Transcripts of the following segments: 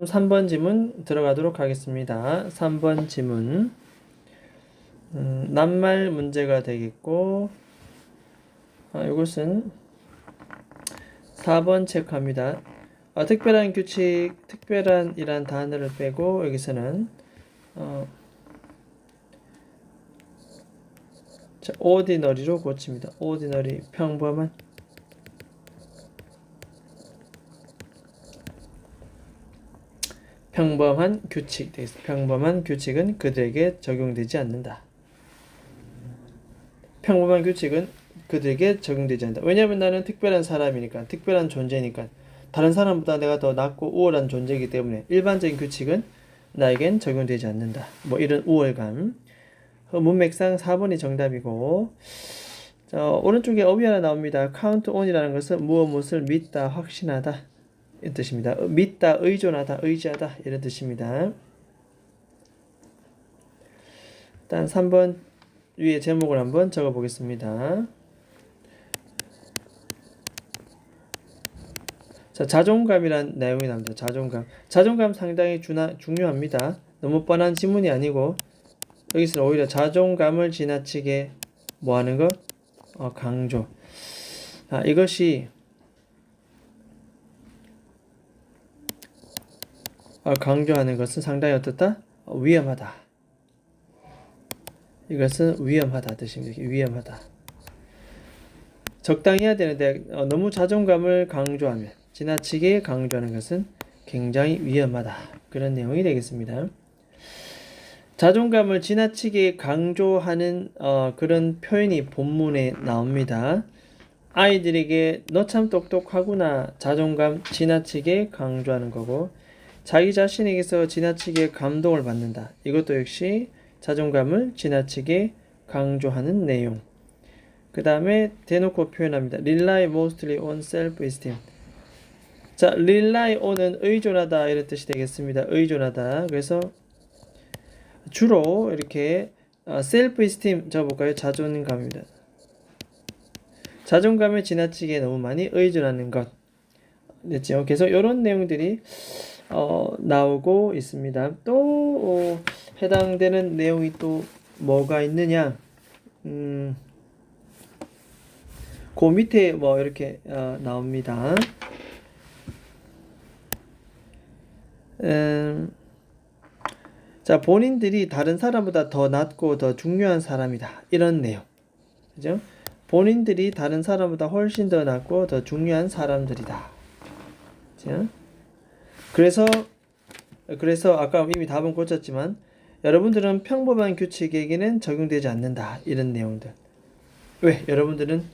3번 지문 들어가도록 하겠습니다. 3번 지문. 음, 낱말 문제가 되겠고, 아, 이것은 4번 체크합니다. 아, 특별한 규칙, 특별한이란 단어를 빼고, 여기서는, 어, 자, ordinary로 고칩니다. ordinary, 평범한. 평범한 규칙. 평범한 규칙은 그들에게 적용되지 않는다. 평범한 규칙은 그들에게 적용되지 않는다. 왜냐하면 나는 특별한 사람이니까, 특별한 존재니까, 다른 사람보다 내가 더 낫고 우월한 존재이기 때문에 일반적인 규칙은 나에겐 적용되지 않는다. 뭐 이런 우월감. 그 문맥상 4번이 정답이고, 자, 오른쪽에 어휘 하나 나옵니다. count on이라는 것은 무엇 무엇을 믿다, 확신하다. 이 뜻입니다. 믿다, 의존하다, 의지하다 이런 뜻입니다. 일단 3번 위에 제목을 한번 적어 보겠습니다. 자, 자존감이란 내용이 나옵니다. 자존감. 자존감 상당히 주나, 중요합니다. 너무 뻔한 지문이 아니고 여기서는 오히려 자존감을 지나치게 뭐 하는 것? 어, 강조. 아, 이것이 강조하는 것은 상당히 어떻다? 어, 위험하다. 이것은 위험하다 뜻입니다. 위험하다. 적당히 해야 되는데 어, 너무 자존감을 강조하면 지나치게 강조하는 것은 굉장히 위험하다. 그런 내용이 되겠습니다. 자존감을 지나치게 강조하는 어, 그런 표현이 본문에 나옵니다. 아이들에게 너 참 똑똑하구나 자존감 지나치게 강조하는 거고 자기 자신에게서 지나치게 감동을 받는다. 이것도 역시 자존감을 지나치게 강조하는 내용. 그 다음에 대놓고 표현합니다. rely mostly on self-esteem. 자, rely on은 의존하다 이런 뜻이 되겠습니다. 의존하다. 그래서 주로 이렇게 self-esteem 적어볼까요? 자존감입니다. 자존감에 지나치게 너무 많이 의존하는 것. 됐죠? 계속 이런 내용들이 어, 나오고 있습니다. 또 어, 해당되는 내용이 또 뭐가 있느냐? 음, 그 밑에 뭐 이렇게 어, 나옵니다. 음, 자, 본인들이 다른 사람보다 더 낫고 더 중요한 사람이다. 이런 내용. 그죠? 본인들이 다른 사람보다 훨씬 더 낫고 더 중요한 사람들이다. 그죠? 그래서 그래서 아까 이미 답은 고쳤지만 여러분들은 평범한 규칙에게는 적용되지 않는다. 이런 내용들. 왜? 여러분들은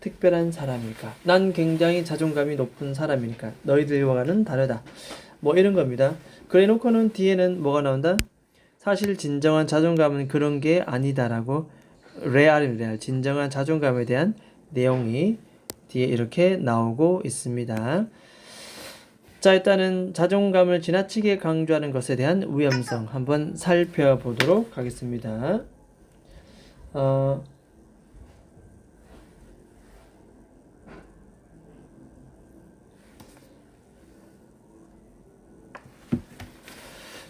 특별한 사람이니까. 난 굉장히 자존감이 높은 사람이니까. 너희들과는 다르다. 뭐 이런 겁니다. 그래 놓고는 뒤에는 뭐가 나온다? 사실 진정한 자존감은 그런 게 아니다라고 레알인 레알 진정한 자존감에 대한 내용이 뒤에 이렇게 나오고 있습니다. 자, 일단은 자존감을 지나치게 강조하는 것에 대한 위험성 한번 살펴보도록 하겠습니다. 어,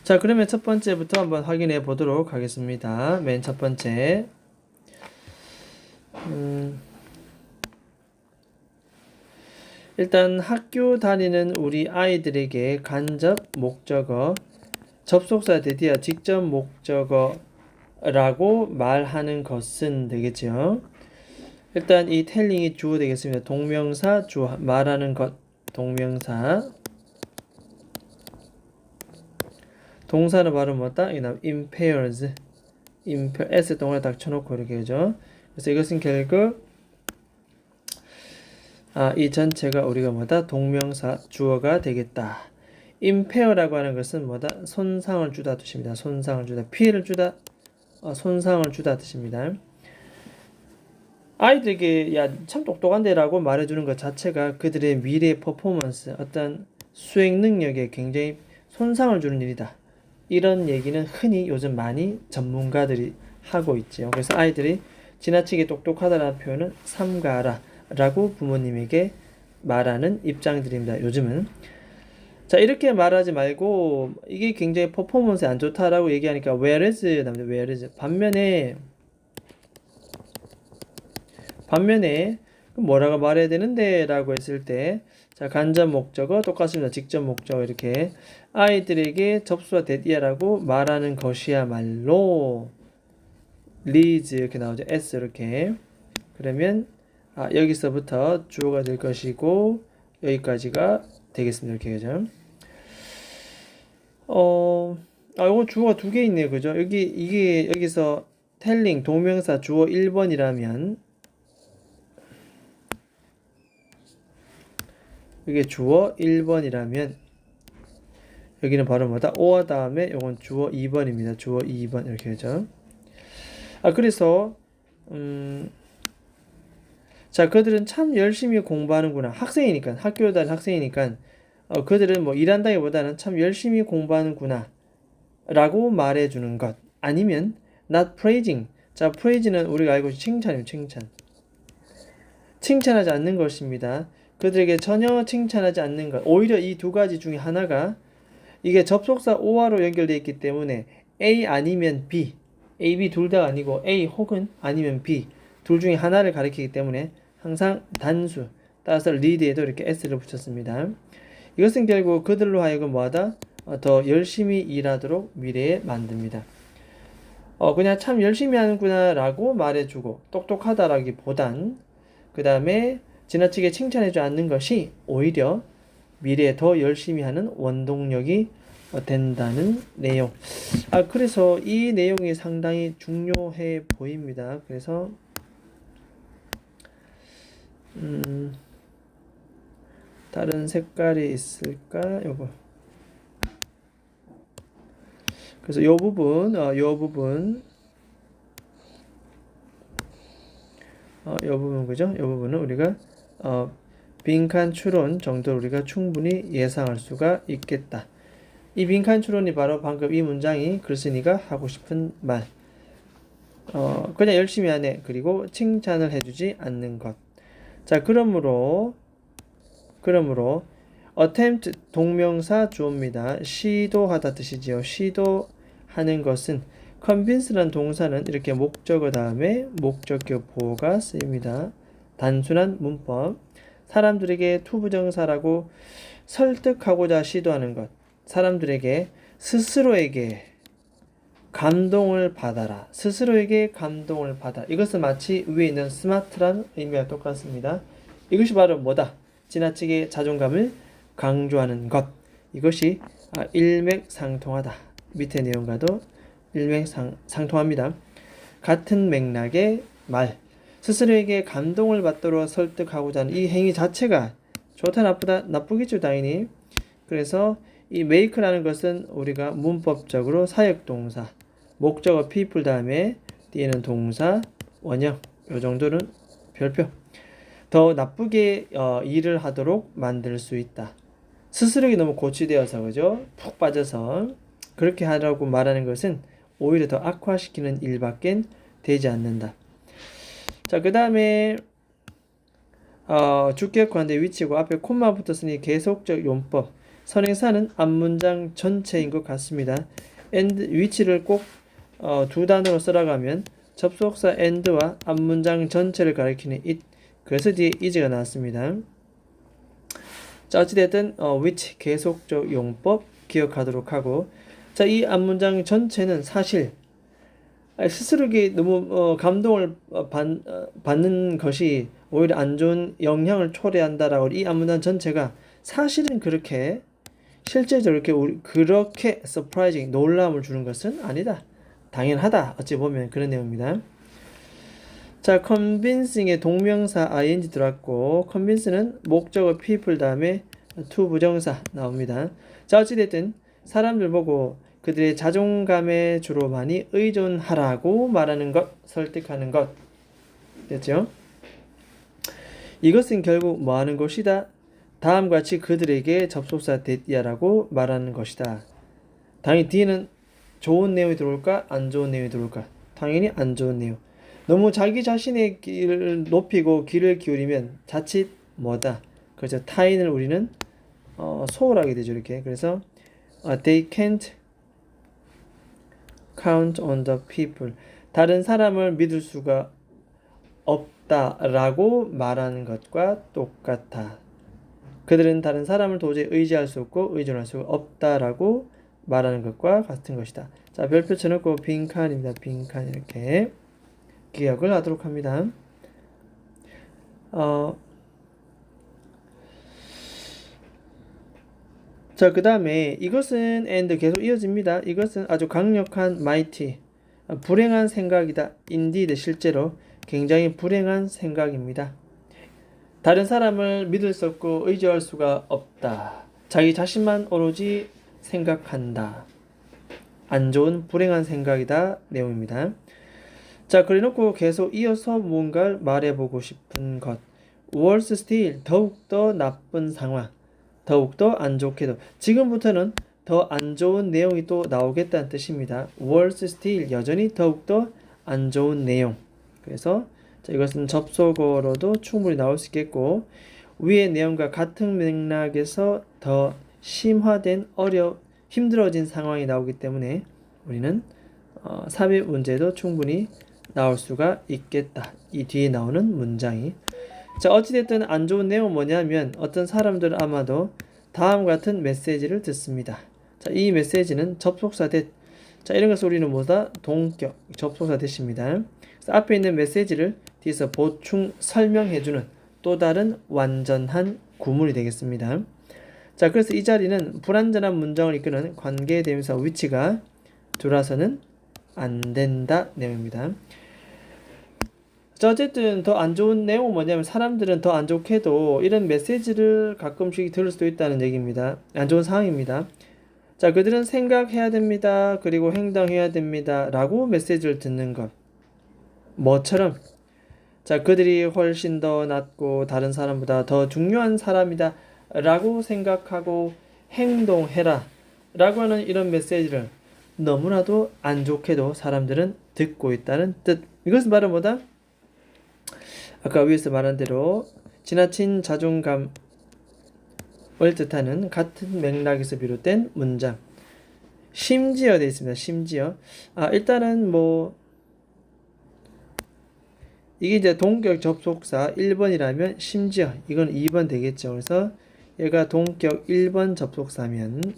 자, 그러면 첫 번째부터 한번 확인해 보도록 하겠습니다. 맨 첫 번째. 일단 학교 다니는 우리 아이들에게 간접 목적어, 접속사 대디어 직접 목적어라고 말하는 것은 되겠죠. 일단 이 텔링이 주어 되겠습니다. 동명사 주어 말하는 것 동명사 동사는 바로 뭐다? 이나 impairs impair s 동을 딱 쳐놓고 이렇게 그죠? 그래서 이것은 결국 아, 이 전체가 우리가 뭐다? 동명사 주어가 되겠다. impaire라고 하는 것은 뭐다? 손상을 주다 뜻입니다. 손상을 주다. 피해를 주다. 어, 손상을 주다 뜻입니다. 아이들에게 야 참 똑똑한데라고 말해주는 것 자체가 그들의 미래 퍼포먼스 어떤 수행 능력에 굉장히 손상을 주는 일이다. 이런 얘기는 흔히 요즘 많이 전문가들이 하고 있죠. 그래서 아이들이 지나치게 똑똑하다는 표현은 삼가라 라고 부모님에게 말하는 입장들입니다. 요즘은 자 이렇게 말하지 말고 이게 굉장히 퍼포먼스에 안 좋다라고 얘기하니까 whereas whereas 반면에 반면에 뭐라고 말해야 되는데 라고 했을 때 자 간접 목적어 똑같습니다. 직접 목적어 이렇게 아이들에게 접수가 됐디야라고 말하는 것이야말로 leads 이렇게 나오죠. s 이렇게 그러면 아, 여기서부터 주어가 될 것이고 여기까지가 되겠습니다. 이렇게 그죠? 어, 아, 이거 주어가 두 개 있네요. 그죠? 여기 이게 여기서 텔링 동명사 주어 1번이라면 이게 주어 1번이라면 여기는 바로 뭐다? 오와 다음에 이건 주어 2번입니다. 주어 2번 이렇게 되죠. 아 그래서 음, 자 그들은 참 열심히 공부하는구나. 학생이니까 학교 다니는 학생이니까 어, 그들은 뭐 일한다기보다는 참 열심히 공부하는구나 라고 말해주는 것 아니면 not praising 자 praise는 우리가 알고 있는 칭찬이에요 칭찬 칭찬하지 않는 것입니다. 그들에게 전혀 칭찬하지 않는 것. 오히려 이 두 가지 중에 하나가 이게 접속사 오화로 연결되어 있기 때문에 A 아니면 B, A, B 둘 다 아니고 A 혹은 아니면 B 둘 중에 하나를 가리키기 때문에 항상 단수 따라서 리드에도 이렇게 S를 붙였습니다. 이것은 결국 그들로 하여금 뭐하다? 어, 더 열심히 일하도록 미래에 만듭니다. 어, 그냥 참 열심히 하는구나라고 말해주고 똑똑하다라기보단 그 다음에 지나치게 칭찬해주지 않는 것이 오히려 미래에 더 열심히 하는 원동력이 어, 된다는 내용. 아, 그래서 이 내용이 상당히 중요해 보입니다. 그래서, 음, 다른 색깔이 있을까? 요거. 그래서 요 부분, 어, 요 부분, 어, 요 부분 그죠? 요 부분은 우리가 어, 빈칸 추론 정도 우리가 충분히 예상할 수가 있겠다. 이 빈칸 추론이 바로 방금 이 문장이 글쓴이가 하고 싶은 말. 어, 그냥 열심히 하네. 그리고 칭찬을 해주지 않는 것. 자, 그러므로, 그러므로, attempt 동명사 주어입니다. 시도하다 뜻이지요. 시도하는 것은 convince란 동사는 이렇게 목적어 다음에 목적격 보호가 쓰입니다. 단순한 문법. 사람들에게 투부정사라고 설득하고자 시도하는 것. 사람들에게 스스로에게 감동을 받아라. 스스로에게 감동을 받아. 이것은 마치 위에 있는 스마트란 의미와 똑같습니다. 이것이 바로 뭐다? 지나치게 자존감을 강조하는 것. 이것이 아, 일맥상통하다. 밑에 내용과도 일맥상통합니다. 같은 맥락의 말. 스스로에게 감동을 받도록 설득하고자 하는 이 행위 자체가 좋다 나쁘다 나쁘겠죠 당연히. 그래서 이 make라는 것은 우리가 문법적으로 사역동사 목적어 people 다음에 뒤에는 동사 원형 요 정도는 별표 더 나쁘게 어, 일을 하도록 만들 수 있다. 스스로에게 너무 고취되어서 그죠? 푹 빠져서 그렇게 하라고 말하는 것은 오히려 더 악화시키는 일밖에 되지 않는다. 자, 그 다음에 어, 주격관대 위치고 앞에 콤마 붙었으니 계속적 용법. 선행사는 앞문장 전체인 것 같습니다. and 위치를 꼭 두 어, 단어로 써나가면 접속사 and와 앞문장 전체를 가리키는 it. 그래서 뒤에 is가 나왔습니다. 자, 어찌됐든 어, which 계속적 용법 기억하도록 하고 자, 이 앞문장 전체는 사실 스스로에게 너무 어, 감동을 어, 받, 어, 받는 것이 오히려 안 좋은 영향을 초래한다라고 이 앞문장 전체가 사실은 그렇게 실제적으로 이렇게 우리, 그렇게 서프라이징 놀라움을 주는 것은 아니다. 당연하다. 어찌 보면 그런 내용입니다. 자, convincing의 동명사 ing 들어왔고 convince는 목적어 people 다음에 to 부정사 나옵니다. 자, 어찌 됐든 사람들 보고 그들의 자존감에 주로 많이 의존하라고 말하는 것, 설득하는 것. 됐죠? 이것은 결국 뭐 하는 것이다? 다음과 같이 그들에게 접속사 데디아라고 말하는 것이다. 당연히 뒤에는 좋은 내용이 들어올까? 안 좋은 내용이 들어올까? 당연히 안 좋은 내용. 너무 자기 자신의 길을 높이고 귀를 기울이면 자칫 뭐다? 그래서 타인을 우리는 어, 소홀하게 되죠 이렇게 그래서 어, they can't count on the people 다른 사람을 믿을 수가 없다라고 말하는 것과 똑같아 그들은 다른 사람을 도저히 의지할 수 없고 의존할 수 없다라고 말하는 것과 같은 것이다 자 별표 쳐놓고 빈칸입니다 빈칸 이렇게 기억을 하도록 합니다 어, 자, 그 다음에 이것은 and 계속 이어집니다. 이것은 아주 강력한 mighty, 어, 불행한 생각이다. indeed, 실제로 굉장히 불행한 생각입니다. 다른 사람을 믿을 수 없고 의지할 수가 없다. 자기 자신만 오로지 생각한다. 안 좋은 불행한 생각이다. 내용입니다. 자, 그래놓고 계속 이어서 뭔가를 말해보고 싶은 것. worse still, 더욱더 나쁜 상황. 더욱더 안 좋게도 지금부터는 더 안 좋은 내용이 또 나오겠다는 뜻입니다. worse still 여전히 더욱더 안 좋은 내용. 그래서 자, 이것은 접속어로도 충분히 나올 수 있겠고 위의 내용과 같은 맥락에서 더 심화된 어려 힘들어진 상황이 나오기 때문에 우리는 어, 삽입 문제도 충분히 나올 수가 있겠다. 이 뒤에 나오는 문장이 자, 어찌됐든 안 좋은 내용은 뭐냐면 어떤 사람들은 아마도 다음 같은 메시지를 듣습니다. 자, 이 메시지는 접속사 대 자, 이런 것을 우리는 뭐다? 동격, 접속사. 그래서 앞에 있는 메시지를 뒤에서 보충 설명해주는 또 다른 완전한 구문이 되겠습니다. 자, 그래서 이 자리는 불완전한 문장을 이끄는 관계 대명사 위치가 돌아서는 안 된다 내용입니다. 자, 어쨌든 더 안 좋은 내용은 뭐냐면 사람들은 더 안 좋게도 이런 메시지를 가끔씩 들을 수도 있다는 얘기입니다. 안 좋은 상황입니다. 자, 그들은 생각해야 됩니다. 그리고 행동해야 됩니다. 라고 메시지를 듣는 것. 뭐처럼? 자, 그들이 훨씬 더 낫고 다른 사람보다 더 중요한 사람이다. 라고 생각하고 행동해라. 라고 하는 이런 메시지를 너무나도 안 좋게도 사람들은 듣고 있다는 뜻. 이것은 바로 뭐다? 아까 위에서 말한 대로 지나친 자존감을 뜻하는 같은 맥락에서 비롯된 문장. 심지어 되어 있습니다. 심지어. 아, 일단은 뭐 이게 이제 동격 접속사 1번이라면 심지어 이건 2번 되겠죠. 그래서 얘가 동격 1번 접속사면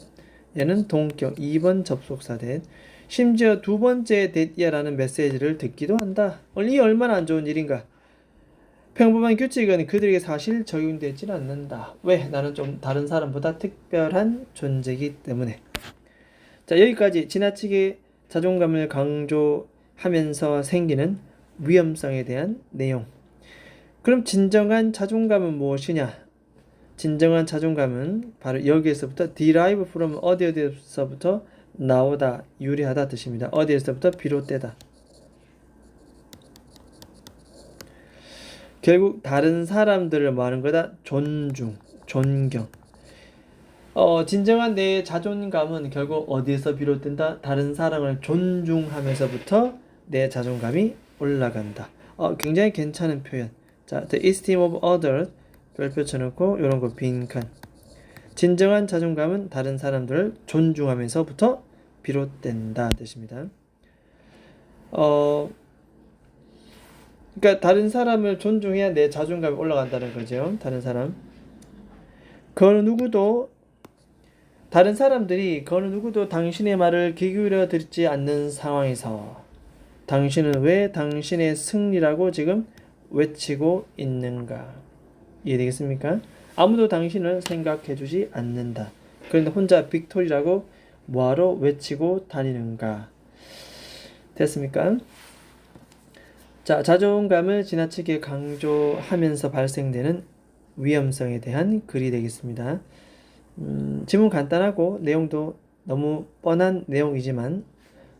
얘는 동격 2번 접속사 된 심지어 두 번째 데이라는 메시지를 듣기도 한다. 이 얼마나 안 좋은 일인가? 평범한 규칙은 그들에게 사실 적용되지는 않는다. 왜? 나는 좀 다른 사람보다 특별한 존재이기 때문에. 자, 여기까지 지나치게 자존감을 강조하면서 생기는 위험성에 대한 내용. 그럼 진정한 자존감은 무엇이냐? 진정한 자존감은 바로 여기에서부터 derive from 어디 어디에서부터 나오다, 유리하다 뜻입니다. 어디에서부터 비롯되다. 결국 다른 사람들을 말하는 거다 존중, 존경. 어, 진정한 내 자존감은 결국 어디에서 비롯된다? 다른 사람을 존중하면서부터 내 자존감이 올라간다. 어, 굉장히 괜찮은 표현. 자, the esteem of others 별표 쳐놓고 이런 거 빈칸. 진정한 자존감은 다른 사람들을 존중하면서부터 비롯된다 뜻입니다. 어, 그러니까 다른 사람을 존중해야 내 자존감이 올라간다는 거죠. 다른 사람. 그 누구도 다른 사람들이 그 누구도 당신의 말을 귀 기울여 듣지 않는 상황에서 당신은 왜 당신의 승리라고 지금 외치고 있는가? 이해되겠습니까? 아무도 당신을 생각해 주지 않는다. 그런데 혼자 빅토리라고 뭐하러 외치고 다니는가? 됐습니까? 자, 자존감을 지나치게 강조하면서 발생되는 위험성에 대한 글이 되겠습니다. 음, 지문 간단하고 내용도 너무 뻔한 내용이지만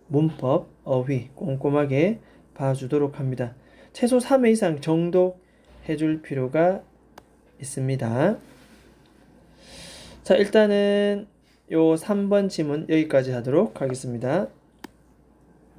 문법, 어휘 꼼꼼하게 봐주도록 합니다. 최소 3회 이상 정독 해 줄 필요가 있습니다. 자, 일단은 요 3번 지문 여기까지 하도록 하겠습니다.